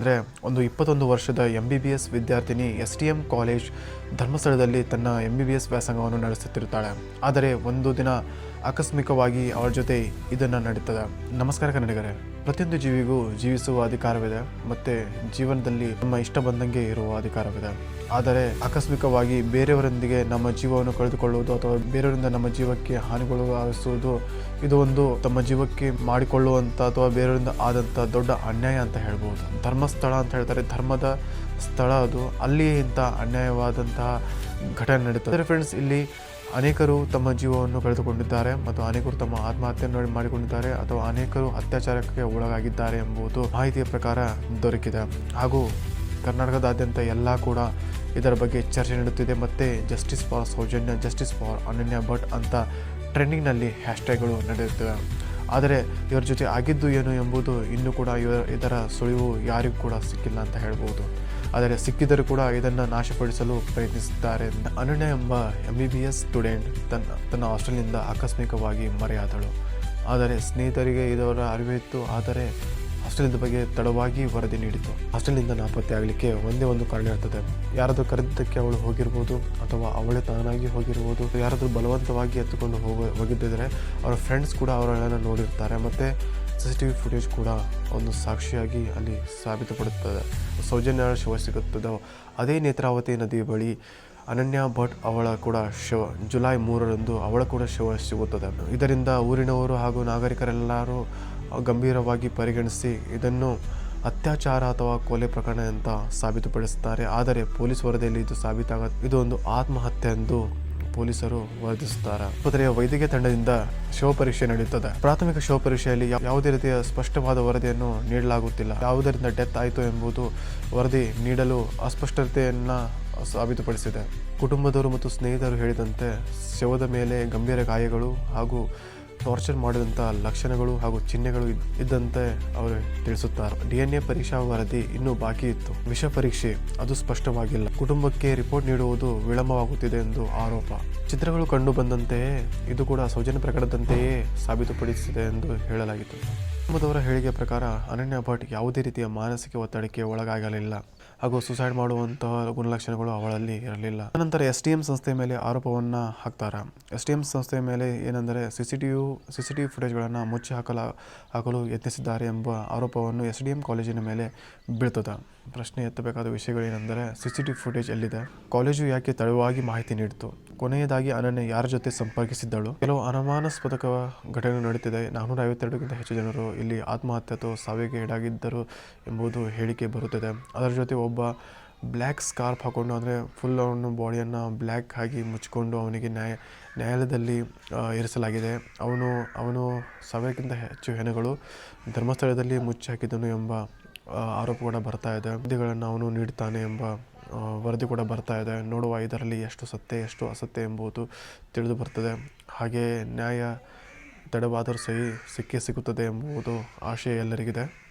ಅಂದರೆ ಒಂದು ಇಪ್ಪತ್ತೊಂದು ವರ್ಷದ ಎಂ ಬಿ ಬಿ ಎಸ್ ವಿದ್ಯಾರ್ಥಿನಿ ಎಸ್ ಟಿ ಎಂ ಕಾಲೇಜ್ ಧರ್ಮಸ್ಥಳದಲ್ಲಿ ತನ್ನ ಎಂ ಬಿ ಬಿ ಎಸ್ ವ್ಯಾಸಂಗವನ್ನು ನಡೆಸುತ್ತಿರುತ್ತಾಳೆ. ಆದರೆ ಒಂದು ದಿನ ಆಕಸ್ಮಿಕವಾಗಿ ಅವಳ ಜೊತೆ ಇದನ್ನು ನಡೀತದೆ. ನಮಸ್ಕಾರ ಕನ್ನಡಿಗರೇ. ಪ್ರತಿಯೊಂದು ಜೀವಿಗೂ ಜೀವಿಸುವ ಅಧಿಕಾರವಿದೆ, ಮತ್ತು ಜೀವನದಲ್ಲಿ ನಮ್ಮ ಇಷ್ಟ ಬಂದಂಗೆ ಇರುವ ಅಧಿಕಾರವಿದೆ. ಆದರೆ ಆಕಸ್ಮಿಕವಾಗಿ ಬೇರೆಯವರೊಂದಿಗೆ ನಮ್ಮ ಜೀವವನ್ನು ಕಳೆದುಕೊಳ್ಳುವುದು ಅಥವಾ ಬೇರೆಯವರಿಂದ ನಮ್ಮ ಜೀವಕ್ಕೆ ಹಾನಿಗೊಳಗಾಗಿಸುವುದು ಇದು ಒಂದು ತಮ್ಮ ಜೀವಕ್ಕೆ ಮಾಡಿಕೊಳ್ಳುವಂಥ ಅಥವಾ ಬೇರೆಯವರಿಂದ ಆದಂಥ ದೊಡ್ಡ ಅನ್ಯಾಯ ಅಂತ ಹೇಳ್ಬೋದು. ಧರ್ಮಸ್ಥಳ ಅಂತ ಹೇಳ್ತಾರೆ, ಧರ್ಮದ ಸ್ಥಳ ಅದು. ಅಲ್ಲಿ ಇಂಥ ಅನ್ಯಾಯವಾದಂತಹ ಘಟನೆ ನಡೀತದೆ. ಫ್ರೆಂಡ್ಸ್ ಇಲ್ಲಿ ಅನೇಕರು ತಮ್ಮ ಜೀವವನ್ನು ಕಳೆದುಕೊಂಡಿದ್ದಾರೆ ಮತ್ತು ಅನೇಕರು ತಮ್ಮ ಆತ್ಮಹತ್ಯೆಯನ್ನು ಮಾಡಿಕೊಂಡಿದ್ದಾರೆ ಅಥವಾ ಅನೇಕರು ಅತ್ಯಾಚಾರಕ್ಕೆ ಒಳಗಾಗಿದ್ದಾರೆ ಎಂಬುದು ಮಾಹಿತಿಯ ಪ್ರಕಾರ ದೊರಕಿದೆ. ಹಾಗೂ ಕರ್ನಾಟಕದಾದ್ಯಂತ ಎಲ್ಲ ಕೂಡ ಇದರ ಬಗ್ಗೆ ಚರ್ಚೆ ನಡೆಯುತ್ತಿದೆ ಮತ್ತು justice for Soujanya justice for Ananya Bhat ಅಂತ ಟ್ರೆಂಡಿಂಗ್ನಲ್ಲಿ ಹ್ಯಾಶ್ಟ್ಯಾಗ್ಗಳು ನಡೆಯುತ್ತಿವೆ. ಆದರೆ ಇವರ ಜೊತೆ ಆಗಿದ್ದು ಏನು ಎಂಬುದು ಇನ್ನೂ ಕೂಡ ಇವರ ಇದರ ಸುಳಿವು ಯಾರಿಗೂ ಕೂಡ ಸಿಕ್ಕಿಲ್ಲ ಅಂತ ಹೇಳ್ಬೋದು. ಆದರೆ ಸಿಕ್ಕಿದರೂ ಕೂಡ ಇದನ್ನು ನಾಶಪಡಿಸಲು ಪ್ರಯತ್ನಿಸಿದ್ದಾರೆ ಅನನ್ಯ ಎಂಬ M B B S student ತನ್ನ ತನ್ನ ಹಾಸ್ಟೆಲ್ನಿಂದ ಆಕಸ್ಮಿಕವಾಗಿ ಮರೆಯಾದಳು. ಆದರೆ ಸ್ನೇಹಿತರಿಗೆ ಇದರ ಅರಿವಿತ್ತು ಆದರೆ ಹಾಸ್ಟೆಲಿನ ಬಗ್ಗೆ ತಡವಾಗಿ ವರದಿ ನೀಡಿತು. ಹಾಸ್ಟೆಲ್ನಿಂದ ನಾಪತ್ತೆ ಆಗಲಿಕ್ಕೆ ಒಂದೇ ಒಂದು ಕಾರಣ ಇರ್ತದೆ. ಯಾರಾದರೂ ಕರೆದಿದ್ದಕ್ಕೆ ಅವಳು ಹೋಗಿರ್ಬೋದು ಅಥವಾ ಅವಳೇ ತಾನಾಗಿ ಹೋಗಿರ್ಬೋದು. ಯಾರಾದರೂ ಬಲವಂತವಾಗಿ ಎತ್ತುಕೊಂಡು ಹೋಗ ಹೋಗಿದ್ದರೆ ಅವರ ಫ್ರೆಂಡ್ಸ್ ಕೂಡ ಅವರನ್ನು ನೋಡಿರ್ತಾರೆ. ಮತ್ತು ಸಿ ಫುಟೇಜ್ ಕೂಡ ಒಂದು ಸಾಕ್ಷಿಯಾಗಿ ಅಲ್ಲಿ ಸಾಬೀತುಪಡುತ್ತದೆ. ಸೌಜನ್ಯ ಶವ ಸಿಗುತ್ತದೆ. ಅದೇ ನೇತ್ರಾವತಿ ನದಿ ಬಳಿ ಅನನ್ಯ ಭಟ್ ಅವಳ ಕೂಡ ಶವ ಜುಲೈ ಮೂರರಂದು ಅವಳ ಕೂಡ ಶವ ಸಿಗುತ್ತದೆ. ಇದರಿಂದ ಊರಿನವರು ಹಾಗೂ ನಾಗರಿಕರೆಲ್ಲರೂ ಗಂಭೀರವಾಗಿ ಪರಿಗಣಿಸಿ ಇದನ್ನು ಅತ್ಯಾಚಾರ ಅಥವಾ ಕೊಲೆ ಪ್ರಕರಣ ಅಂತ ಸಾಬೀತುಪಡಿಸುತ್ತಾರೆ. ಆದರೆ ಪೊಲೀಸ್ ವರದಿಯಲ್ಲಿ ಇದು ಸಾಬೀತಾಗ, ಇದು ಒಂದು ಆತ್ಮಹತ್ಯೆ ಎಂದು ಪೊಲೀಸರು ವರದಿಸುತ್ತಾರೆ ಆಸ್ಪತ್ರೆಯ ವೈದ್ಯಕೀಯ ತಂಡದಿಂದ ಶವ ಪರೀಕ್ಷೆ ನಡೆಯುತ್ತದೆ ಪ್ರಾಥಮಿಕ ಶವ ಪರೀಕ್ಷೆಯಲ್ಲಿ ಯಾವುದೇ ರೀತಿಯ ಸ್ಪಷ್ಟವಾದ ವರದಿಯನ್ನು ನೀಡಲಾಗುತ್ತಿಲ್ಲ. ಯಾವುದರಿಂದ ಡೆತ್ ಆಯಿತು ಎಂಬುದು ವರದಿ ನೀಡಲು ಅಸ್ಪಷ್ಟತೆಯನ್ನು ಸಾಬೀತುಪಡಿಸಿದೆ. ಕುಟುಂಬದವರು ಮತ್ತು ಸ್ನೇಹಿತರು ಹೇಳಿದಂತೆ ಶವದ ಮೇಲೆ ಗಂಭೀರ ಗಾಯಗಳು ಹಾಗೂ ಟಾರ್ಚರ್ ಮಾಡಿದಂಥ ಲಕ್ಷಣಗಳು ಹಾಗೂ ಚಿಹ್ನೆಗಳು ಇದ್- ಇದ್ದಂತೆ ಅವರು ತಿಳಿಸುತ್ತಾರೆ. ಡಿ ಎನ್ ಎ ಪರೀಕ್ಷಾ ವರದಿ ಇನ್ನೂ ಬಾಕಿ ಇತ್ತು. ವಿಷ ಪರೀಕ್ಷೆ, ಅದು ಸ್ಪಷ್ಟವಾಗಿಲ್ಲ. ಕುಟುಂಬಕ್ಕೆ ರಿಪೋರ್ಟ್ ನೀಡುವುದು ವಿಳಂಬವಾಗುತ್ತಿದೆ ಎಂದು ಆರೋಪ. ಚಿತ್ರಗಳು ಕಂಡು ಬಂದಂತೆಯೇ ಇದು ಕೂಡ ಸೌಜನ್ಯ ಪ್ರಕರಣದಂತೆಯೇ ಸಾಬೀತುಪಡಿಸಿದೆ ಎಂದು ಹೇಳಲಾಗಿತ್ತು. ಕುಟುಂಬದವರ ಹೇಳಿಕೆ ಪ್ರಕಾರ ಅನನ್ಯ ಭಟ್ ಯಾವುದೇ ರೀತಿಯ ಮಾನಸಿಕ ಒತ್ತಡಕ್ಕೆ ಒಳಗಾಗಲಿಲ್ಲ. ಹಾಗೂ ಸುಸೈಡ್ ಮಾಡುವಂತಹ ಗುಣಲಕ್ಷಣಗಳು ಅವಳಲ್ಲಿ ಇರಲಿಲ್ಲ. ನಂತರ ಎಸ್ ಟಿ ಎಂ ಸಂಸ್ಥೆ ಮೇಲೆ ಆರೋಪವನ್ನು ಹಾಕ್ತಾರೆ. ಎಸ್ ಟಿ ಎಂ ಸಂಸ್ಥೆಯ ಮೇಲೆ ಏನೆಂದರೆ C C T V C C T ಫುಟೇಜ್ಗಳನ್ನು ಮುಚ್ಚಿ ಹಾಕಲ, ಹಾಕಲು ಯತ್ನಿಸಿದ್ದಾರೆ ಎಂಬ ಆರೋಪವನ್ನು ಎಸ್ ಡಿ ಎಂ ಕಾಲೇಜಿನ ಮೇಲೆ ಬೀಳ್ತದೆ. ಪ್ರಶ್ನೆ ಎತ್ತಬೇಕಾದ ವಿಷಯಗಳೇನೆಂದರೆ ಸಿ ಸಿ ಟಿ ಫುಟೇಜ್ ಎಲ್ಲಿದೆ? ಕಾಲೇಜು ಯಾಕೆ ತಡವಾಗಿ ಮಾಹಿತಿ ನೀಡಿತು? ಕೊನೆಯದಾಗಿ ಅನನ್ಯ ಯಾರ ಜೊತೆ ಸಂಪರ್ಕಿಸಿದ್ದಳು? ಕೆಲವು ಅನುಮಾನಾಸ್ಪದ ಘಟನೆ ನಡೀತಿದೆ. ನಾನ್ನೂರ ಐವತ್ತೆರಡಕ್ಕಿಂತ ಹೆಚ್ಚು ಜನರು ಇಲ್ಲಿ ಆತ್ಮಹತ್ಯೆ ಅಥವಾ ಸಾವಿಗೆ ಈಡಾಗಿದ್ದರು ಎಂಬುದು ಹೇಳಿಕೆ ಬರುತ್ತದೆ. ಅದರ ಜೊತೆ ಒಬ್ಬ ಬ್ಲ್ಯಾಕ್ ಸ್ಕಾರ್ಫ್ ಹಾಕೊಂಡು ಅಂದರೆ ಫುಲ್ ಅವನು ಬಾಡಿಯನ್ನು ಬ್ಲ್ಯಾಕ್ ಆಗಿ ಮುಚ್ಚಿಕೊಂಡು ಅವನಿಗೆ ನ್ಯಾಯ ನ್ಯಾಯಾಲಯದಲ್ಲಿ ಇರಿಸಲಾಗಿದೆ ಅವನು ಅವನು ಸಾವಿರಕ್ಕಿಂತ ಹೆಚ್ಚು ಹೆಣಗಳು ಧರ್ಮಸ್ಥಳದಲ್ಲಿ ಮುಚ್ಚಿ ಹಾಕಿದನು ಎಂಬ ಆ, ಆರೋಪ ಕೂಡ ಬರ್ತಾ ಇದೆ. ಸುದ್ದಿಗಳನ್ನು ಅವನು ನೀಡುತ್ತಾನೆ ಎಂಬ ವರದಿ ಕೂಡ ಬರ್ತಾ ಇದೆ. ನೋಡುವ ಇದರಲ್ಲಿ ಎಷ್ಟು ಸತ್ಯ, ಎಷ್ಟು ಅಸತ್ಯ ಎಂಬುದು ತಿಳಿದು ಬರ್ತದೆ. ಹಾಗೆ ನ್ಯಾಯ ತಡವಾದರೂ ಸಹಿ ಸಿಕ್ಕೇ ಸಿಗುತ್ತದೆ ಎಂಬುದು ಆಶಯ ಎಲ್ಲರಿಗಿದೆ.